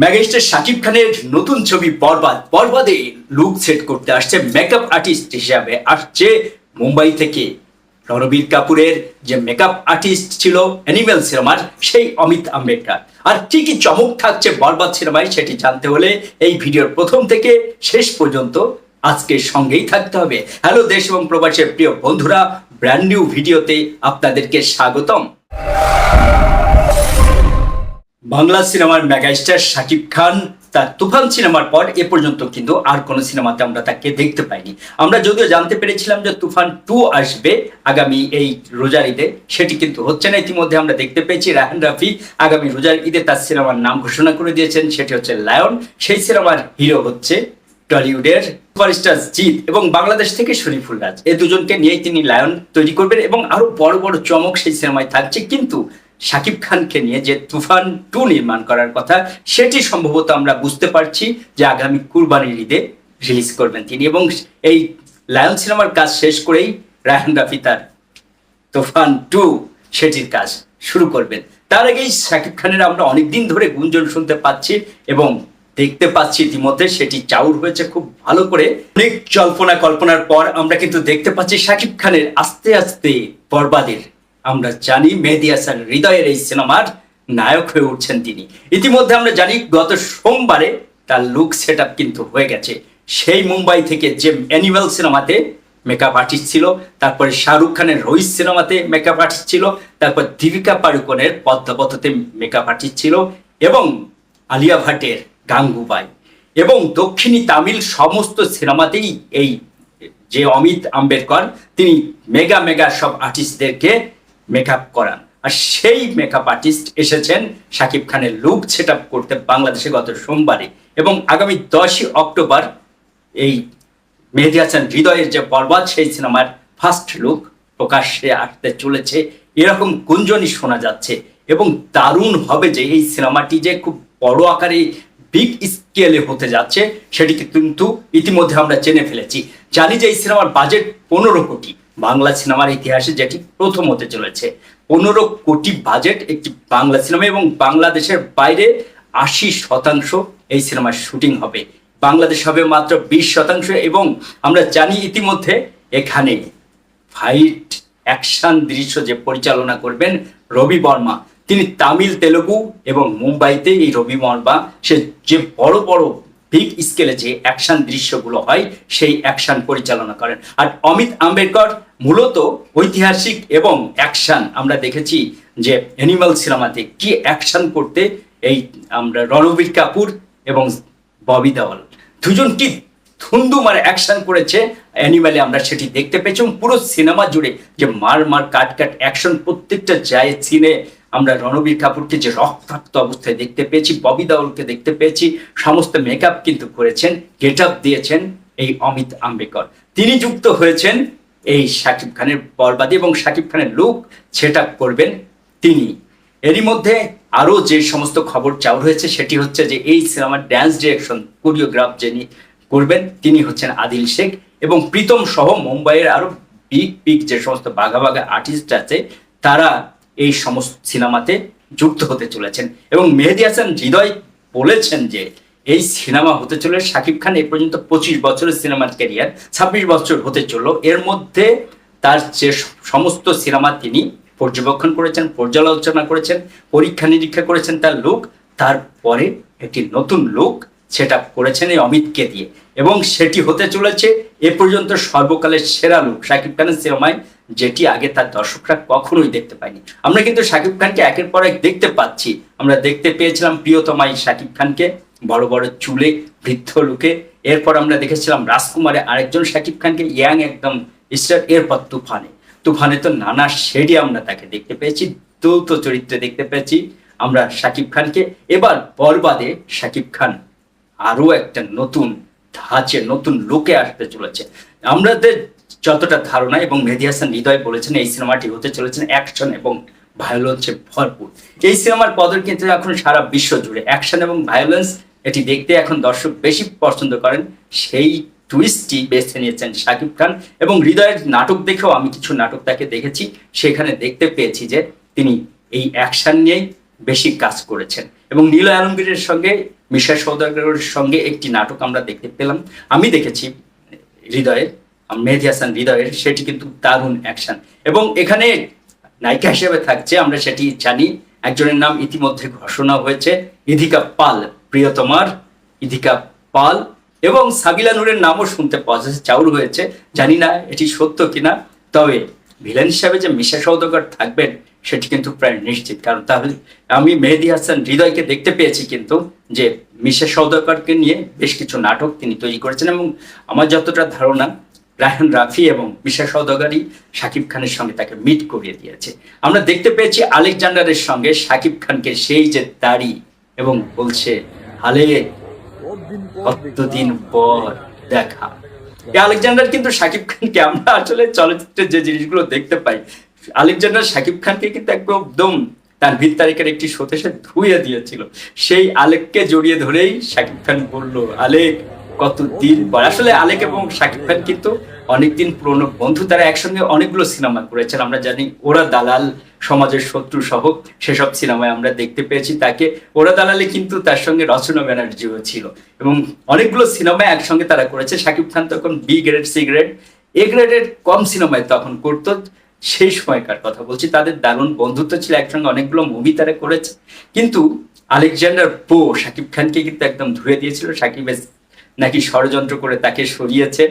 Megastar Shakib খানের নতুন ছবি বরবাদ। বরবাদে লুক সেট করতে আসছে মেকআপ আর্টিস্ট হিসাবে। আসছে মুম্বাই থেকে রণবীর কাপুরের যে মেকআপ আর্টিস্ট ছিল অ্যানিমেল সিনেমার সেই অমিত আম্বেদকর। আর কি কি চমক থাকছে বরবাদ সিনেমায় সেটি জানতে হলে এই ভিডিওর প্রথম থেকে শেষ পর্যন্ত আজকে সঙ্গেই থাকতে হবে। হ্যালো, দেশ এবং প্রবাসের প্রিয় বন্ধুরা ব্র্যান্ড নিউ ভিডিওতে আপনাদেরকে স্বাগতম। বাংলা সিনেমার মেগাস্টার শাকিব খান, তার তুফান সিনেমার পর এ পর্যন্ত কিন্তু আর কোনো সিনেমাতে আমরা তাকে দেখতে পাইনি। আমরা যদিও জানতে পেরেছিলাম যে তুফান টু আসবে আগামী এই রোজার ঈদে, সেটি কিন্তু হচ্ছে না। ইতিমধ্যে আমরা দেখতে পেয়েছি রাহান রাফি আগামী রোজার ঈদে তার সিনেমার নাম ঘোষণা করে দিয়েছেন, সেটি হচ্ছে লায়ন। সেই সিনেমার হিরো হচ্ছে টলিউডের সুপারস্টার জিৎ এবং বাংলাদেশ থেকে শরীফুল রাজ। এই দুজনকে নিয়েই তিনি লায়ন তৈরি করবেন এবং আরও বড় বড় চমক সেই সিনেমায় থাকছে। কিন্তু শাকিব খানকে নিয়ে যে তুফান টু নির্মাণ করার কথা, সেটি সম্ভবত আমরা বুঝতে পারছি যে আগামী কুরবানির ঈদে রিলিজ করবেন তিনি এবং এই লায়ন সিনেমার কাজ শেষ করেই রায়হান রাফি তার তুফান টু সেটির কাজ শুরু করবেন। তার আগেই শাকিব খানের আমরা অনেকদিন ধরে গুঞ্জন শুনতে পাচ্ছি এবং দেখতে পাচ্ছি ইতিমধ্যে সেটি চাউর হয়েছে খুব ভালো করে। অনেক জল্পনা কল্পনার পর আমরা কিন্তু দেখতে পাচ্ছি শাকিব খানের আস্তে আস্তে বরবাদের আমরা জানি মেহেদি হাসান হৃদয়ের এই সিনেমার নায়ক হয়ে উঠছেন তিনি। ইতিমধ্যে আমরা জানি গত সোমবারে তার লুক সেট কিন্তু হয়ে গেছে। সেই মুম্বাই থেকে যে অ্যানিমাল সিনেমাতে মেকআপ আর্টিস্ট ছিল, তারপরে শাহরুখ খানের রোহিত সিনেমাতে মেকআপ আর্টিস্ট ছিল, তারপর দীপিকা পাড়ুকনের পদ্মাবততে মেকআপ আর্টিস্ট ছিল এবং আলিয়া ভাটের গাঙ্গুবাই এবং দক্ষিণী তামিল সমস্ত সিনেমাতেই এই যে অমিত আম্বেদকর, তিনি মেগা মেগা সব আর্টিস্টদেরকে মেকআপ করান। আর সেই মেকআপ আর্টিস্ট এসেছেন শাকিব খানের লুক সেট করতে বাংলাদেশে গত সোমবারে। এবং আগামী দশই অক্টোবর এই মেহেদি হাসান হৃদয়ের যে বরবাদ, সেই সিনেমার ফার্স্ট লুক প্রকাশ্যে আসতে চলেছে। এরকম গুঞ্জনই শোনা যাচ্ছে। এবং দারুণ হবে যে এই সিনেমাটি যে খুব বড় আকারে বিগ স্কেলে হতে যাচ্ছে, সেটিকে কিন্তু ইতিমধ্যে আমরা জেনে ফেলেছি। জানি যে এই সিনেমার বাজেট পনেরো কোটি। বাংলা সিনেমার ইতিহাসে যেটি প্রথম হতে চলেছে। পনেরো কোটি বাজেট একটি বাংলা সিনেমা এবং বাংলাদেশের বাইরে আশি শতাংশ এই সিনেমার শুটিং হবে। বাংলাদেশ হবে মাত্র বিশ শতাংশ এবং আমরা জানি ইতিমধ্যে এখানে ফাইট অ্যাকশন দৃশ্য যে পরিচালনা করবেন রবি বর্মা। তিনি তামিল, তেলেগু এবং মুম্বাইতে এই রবি বর্মা, সে যে বড় বড় বিগ স্কেলে যে অ্যাকশন দৃশ্যগুলো হয়, সেই অ্যাকশন পরিচালনা করেন। আর অমিত আম্বেদকর মূলত ঐতিহাসিক এবং অ্যাকশন আমরা দেখেছি যে অ্যানিমাল সিনেমাতে কি অ্যাকশন করতে এই আমরা রণবীর কাপুর এবং ববি দেওয়াল। দুজন কি ধুন্দু মার অ্যাকশন করেছে অ্যানিমালে আমরা সেটি দেখতে পেয়েছি এবং পুরো সিনেমা জুড়ে যে মার মার কাট কাট অ্যাকশন প্রত্যেকটা যায় সিনে আমরা রণবীর কাপুরকে যে রক্তাক্ত অবস্থায় দেখতে পেয়েছি, ববি দেওয়ালকে দেখতে পেয়েছি, সমস্ত মেকআপ কিন্তু করেছেন গেট দিয়েছেন এই অমিত আম্বেকর তিনি যুক্ত হয়েছেন এই শাকিব খানের বরবাদী এবং শাকিব খানের লুক সেট করবেন তিনি। এরই মধ্যে আরও যে সমস্ত খবর চাউর হয়েছে, সেটি হচ্ছে যে এই সিনেমার ড্যান্স ডিরেকশন কোরিওগ্রাফ যিনি করবেন, তিনি হচ্ছেন আদিল শেখ এবং প্রীতম সহ মুম্বাইয়ের আরও বিগ বিগ যে সমস্ত বাঘা বাঘা আর্টিস্ট আছে, তারা এই সমস্ত সিনেমাতে যুক্ত হতে চলেছেন। এবং মেহেদি হাসান হৃদয় বলেছেন যে এই সিনেমা হতে চলে শাকিব খান এ পর্যন্ত পঁচিশ বছরের সিনেমার ক্যারিয়ার, ছাব্বিশ বছর হতে চলল। এর মধ্যে তার যে সমস্ত সিনেমা তিনি পর্যবেক্ষণ করেছেন, পর্যালোচনা করেছেন, পরীক্ষা নিরীক্ষা করেছেন তার লুক, তারপরে একটি নতুন লুক সেটা করেছেন এই অমিতকে দিয়ে। এবং সেটি হতে চলেছে এ পর্যন্ত সর্বকালের সেরা লুক শাকিব খানের সিনেমায়, যেটি আগে তার দর্শকরা কখনোই দেখতে পায়নি। আমরা কিন্তু শাকিব খানকে একের পর এক দেখতে পাচ্ছি। আমরা দেখতে পেয়েছিলাম প্রিয়তমাই শাকিব খানকে। বড় বড় চুলে, বৃদ্ধ লুকে। এরপর আমরা দেখেছিলাম রাজকুমারে আরেকজন শাকিব খানকে ইয়াং একদম স্টার এরপর তুফানে। তুফানে তো নানা শেডে আমরা তাকে দেখতে পেয়েছি দ্বৈত চরিত্রে দেখতে পেয়েছি আমরা শাকিব খানকে। এবার বরবাদে শাকিব খান আরও একটা নতুন ধাঁচে, নতুন লোকে আসতে চলেছে। আমাদের যতটা ধারণা এবং মেহেদি হাসান হৃদয় বলেছেন, এই সিনেমাটি হতে চলেছেন অ্যাকশন এবং ভায়োলেন্সে ভরপুর। এই সিনেমার কদর কিন্তু এখন সারা বিশ্ব জুড়ে। অ্যাকশন এবং ভায়োলেন্স এটি দেখতে এখন দর্শক বেশি পছন্দ করেন। সেই টুইস্টটি বেছে নিয়েছেন শাকিব খান এবং হৃদয়ের নাটক দেখেও আমি কিছু নাটক তাকে দেখেছি। সেখানে দেখতে পেয়েছি যে তিনি এই অ্যাকশন নিয়েই বেশি কাজ করেছেন এবং নীল আলমগীরের সঙ্গে, মিশা সৌদাগরের সঙ্গে একটি নাটক আমরা দেখতে পেলাম। আমি দেখেছি হৃদয়ে, মেহেদি হাসান হৃদয়ের, সেটি কিন্তু দারুণ অ্যাকশন এবং এখানে নায়িকা হিসেবে থাকছে, আমরা সেটি জানি। একজনের নাম ইতিমধ্যে ঘোষণা হয়েছে, ইধিকা পাল। প্রিয়তমার ইধিকা পাল এবং সাবিলা নূরের নামও শুনতে পাওয়া যাচ্ছে চাউর হয়েছে, জানি না এটি সত্য কিনা, তবে ভিলেন হিসাবে যে মিশা সৌদাগর থাকবেন, সেটি কিন্তু প্রায় নিশ্চিত। কারণ তাহলে আমি মেহেদি হাসান হৃদয়কে দেখতে পেয়েছি কিন্তু যে মিশা সৌদাগরকে নিয়ে বেশ কিছু নাটক তিনি তৈরি করেছেন এবং আমার যতটা ধারণা, রায়হান রাফি এবং মিশা সৌদাগরই শাকিব খানের সঙ্গে তাকে মিট করিয়ে দিয়েছে। আমরা দেখতে পেয়েছি আলেকজান্ডারের সঙ্গে শাকিব খানকে সেই যে দাড়ি এবং বলছে হালে কতদিন পর দেখা। আলেকজান্ডার কিন্তু শাকিব খানকে আমরা আসলে চলচ্চিত্রে যে জিনিসগুলো দেখতে পাই আলেকজান্ডার শাকিব খানকে কিন্তু একদম তার ভিত তারিখের একটি শোতে সে ধুয়ে দিয়েছিল। সেই আলেককে জড়িয়ে ধরেই শাকিব খান বলল আলেক কত দিন পর? আসলে আলেক এবং শাকিব খান কিন্তু অনেকদিন পুরনো বন্ধু, তারা একসঙ্গে অনেকগুলো সিনেমা করেছেন। আমরা জানি ওরা দালাল, সমাজের শত্রু সহ সেসব সিনেমায় আমরা দেখতে পেয়েছি তাকে। ওরা দালালে কিন্তু তার সঙ্গে রচনা ব্যানার্জিও ছিল এবং অনেকগুলো সিনেমা একসঙ্গে তারা করেছে। শাকিব খান তখন B grade C grade A গ্রেডের কম সিনেমায় তখন করতো। সেই সময়কার কথা বলছি, তাদের দারুণ বন্ধুত্ব ছিল, একসঙ্গে অনেকগুলো মুভি তারা করেছে। কিন্তু আলেকজান্ডার পো, শাকিব খানকে কিন্তু একদম ধুয়ে দিয়েছিল। শাকিবের নাকি ষড়যন্ত্র করে তাকে সরিয়েছে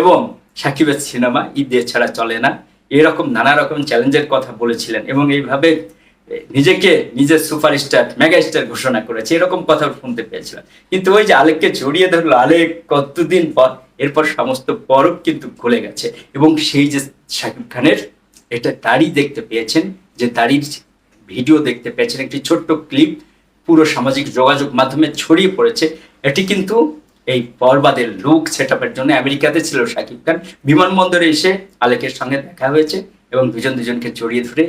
এবং সাকিবের সিনেমা ঈদে ছাড়া চলে না। এরকম নানা রকম চ্যালেঞ্জের কথা বলেছিলেন এবং এইভাবে নিজেকে নিজের সুপারস্টার মেগা স্টার ঘোষণা করেছে। এরকম কথা শুনতে পেয়েছিলাম। কিন্তু ওই যে আলেককে জড়িয়ে ধরলো, আলেক কতদিন পর? এরপর সমস্ত পরব কিন্তু খুলে গেছে এবং সেই যে শাকিব খানের, এটা তারই দেখতে পেয়েছেন, যে তারই ভিডিও দেখতে পেয়েছেন। একটি ছোট্ট ক্লিপ পুরো সামাজিক যোগাযোগ মাধ্যমে ছড়িয়ে পড়েছে। এটি কিন্তু এই বরবাদের লুক সেট জন্য আমেরিকাতে ছিল শাকিব খান। বিমানবন্দরে এসে আলেকের সঙ্গে দেখা হয়েছে এবং দুজন দুজনকে জড়িয়ে ধরে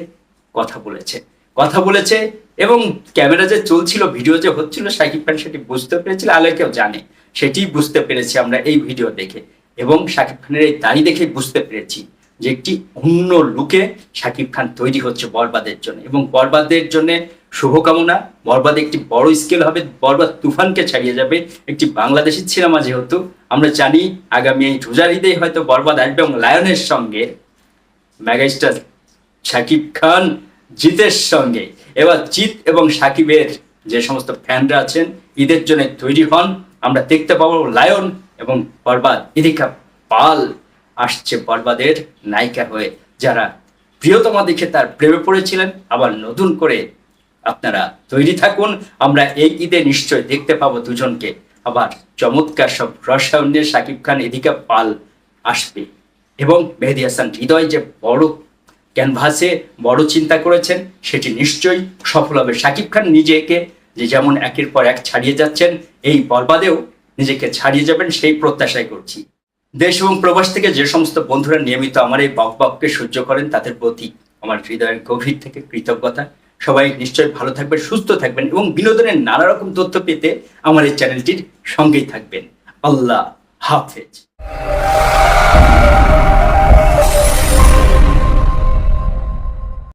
কথা বলেছে। কথা বলেছে এবং ক্যামেরা যে চলছিল, ভিডিও যে হচ্ছিল, শাকিব খান সেটি বুঝতে পেরেছিল, আলেকেও জানে। সেটি বুঝতে পেরেছি আমরা এই ভিডিও দেখে। এবং শাকিব খানের এই দাড়ি দেখে বুঝতে পেরেছি যে একটি অন্য লুকে শাকিব খান তৈরি হচ্ছে বরবাদের জন্য। এবং বরবাদের জন্য শুভকামনা। বরবাদ একটি বড় স্কেল হবে, বরবাদ তুফানকে ছাড়িয়ে যাবে একটি বাংলাদেশি সিনেমা যেহেতু। আমরা জানি আগামী এই রোজার ঈদেই হয়তো বরবাদ আসবে এবং লায়নের সঙ্গে ম্যাগাস্টার শাকিব খান, জিতের সঙ্গে। এবার জিত এবং সাকিবের যে সমস্ত ফ্যানরা আছেন, ঈদের জন্য তৈরি হন। আমরা দেখতে পাবো লায়ন এবং বরবাদ। ইদিকা পাল আসছে বরবাদের নায়িকা হয়ে, যারা প্রিয়তমা দেখে তার প্রেমে পড়েছিলেন। আবার নতুন করে আপনারা তৈরি থাকুন, আমরা এই ঈদে নিশ্চয় দেখতে পাবো দুজনকে। আবার চমৎকার সব রসায়নে শাকিব খান, এদিকে পাল আসবে। এবং মেহেদি হাসান হৃদয় যে বড় ক্যানভাসে বড় চিন্তা করেছেন, সেটি নিশ্চয়ই সফল হবে। শাকিব খান নিজেকে যে যেমন একের পর এক ছাড়িয়ে যাচ্ছেন, এই বরবাদেও নিজেকে ছাড়িয়ে যাবেন, সেই প্রত্যাশাই করছি। দেশ এবং প্রবাস থেকে যে সমস্ত বন্ধুরা নিয়মিত আমার এই বক বককে সহ্য করেন, তাদের প্রতি আমার হৃদয়ের গভীর থেকে কৃতজ্ঞতা। সবাই নিশ্চয়ই ভালো থাকবেন, সুস্থ থাকবেন এবং বিনোদনের নানা রকম তথ্য পেতে আমার এই চ্যানেলটির সঙ্গেই থাকবেন। আল্লাহ হাফেজ।